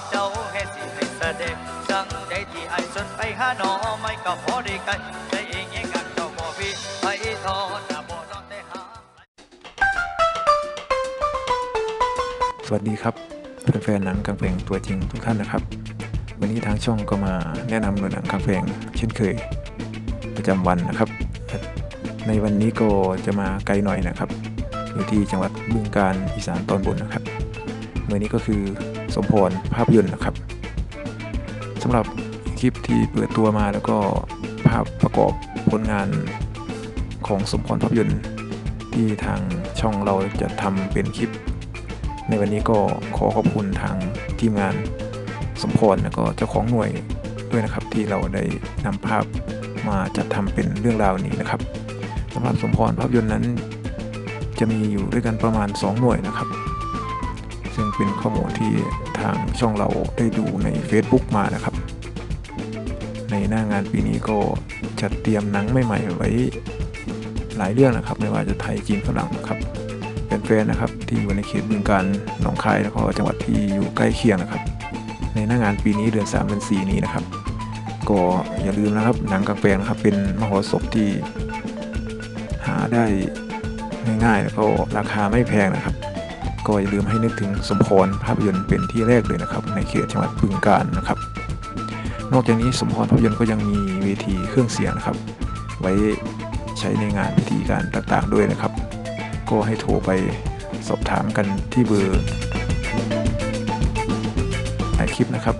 กเจ้าเฮ็ดสิให้แสดงสั่งใจที่ไอ้สนไปหาหนอไม่ก็พอได้ไกลใจเองยังกันเจ้าบ่มีไปทอดจะบ่นอนแต่หาสวัสดีครับแฟนๆหนังกางแปลงตัวจริงทุกท่านนะครับ วันนี้ทางช่องก็มาแนะนำหน่วยหนังกางแปลงเช่นเคยประจำวันนะครับ ในวันนี้ก็จะมาไกลหน่อยนะครับ อยู่ที่จังหวัดบึงกาฬอีสานตอนบนนะครับหน่วยนี้ก็คือ สมพรภาพยนตร์นะครับสำหรับคลิปที่เปิดตัวมาแล้วก็ภาพประกอบผลงานของสมพรภาพยนตร์ที่ทางช่องเราจะทำเป็นคลิป ในวันนี้ก็ขอขอบคุณทางทีมงานสมพรแล้วก็เจ้าของหน่วยด้วยนะครับ ที่เราได้นำภาพมาจัดทำเป็นเรื่องราวนี้นะครับสำหรับสมพรภาพยนตร์นั้น จะมีอยู่ด้วยกันประมาณ 2 หน่วยนะครับ ซึ่งเป็นข้อมูลที่ทางช่องเราได้ดูใน Facebook มานะครับ ในหน้างานปีนี้ก็จัดเตรียมหนังใหม่ๆไว้หลายเรื่องนะครับ ไม่ว่าจะไทยจีนฝรั่งนะครับเป็นแฟนนะครับที่อยู่ในเขตบึงการหนองคายแล้วก็จังหวัดที่อยู่ใกล้เคียงนะครับ ในหน้างานปีนี้เดือน3เดือน4นี้นะครับ ก็อย่าลืมนะครับหนังกลางแปลงนะครับเป็นมโหสถที่หาได้ง่ายๆแล้วก็ราคาไม่แพงนะครับ ก็อย่าลืมให้นึกถึงสมพรภาพยนตร์เป็นที่แรกเลยนะครับ ในเขตจังหวัดบึงการนะครับ นอกจากนี้สมพรภาพยนตร์ก็ยังมีเวทีเครื่องเสียงนะครับ ไว้ใช้ในงานพิธีการต่างๆด้วยนะครับ ก็ให้โทรไปสอบถามกันที่เบอร์ในคลิปนะครับ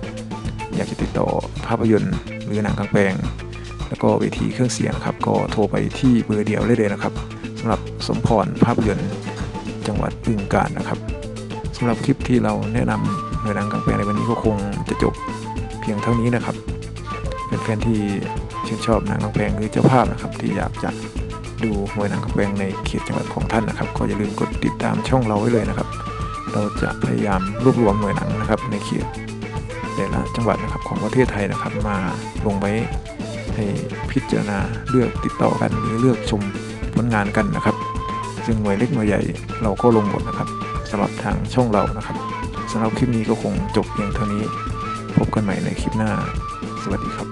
อยากจะติดต่อภาพยนตร์หรือหนังกลางแปลง แล้วก็เวทีเครื่องเสียงครับ ก็โทรไปที่เบอร์เดียวได้เลยนะครับสำหรับสมพรภาพยนตร์ จังหวัดบึงกาฬนะครับสำหรับคลิปที่เราแนะนำหน่วยหนังกลางแปลงในวันนี้ก็คงจะจบเพียงเท่านี้นะครับเป็นแฟนที่ชื่นชอบหนังกลางแปลงหรือเจ้าภาพนะครับ ที่อยากจะดูหน่วยหนังกระแปลงในเขตจังหวัดของท่านนะครับ ก็อย่าลืมกดติดตามช่องเราไว้เลยนะครับ เราจะพยายามรวบรวมหน่วยหนังนะครับ ในเขตแต่ละจังหวัดนะครับของประเทศไทยนะครับ มาลงไว้ให้พิจารณาเลือกติดต่อกันหรือเลือกชมผลงานกันนะครับ ตึงหน่วยเล็กหน่วยใหญ่เราก็ลงหมดนะครับสำหรับทางช่องเรานะครับสำหรับคลิปนี้ก็คงจบเพียงเท่านี้ พบกันใหม่ในคลิปหน้า สวัสดีครับ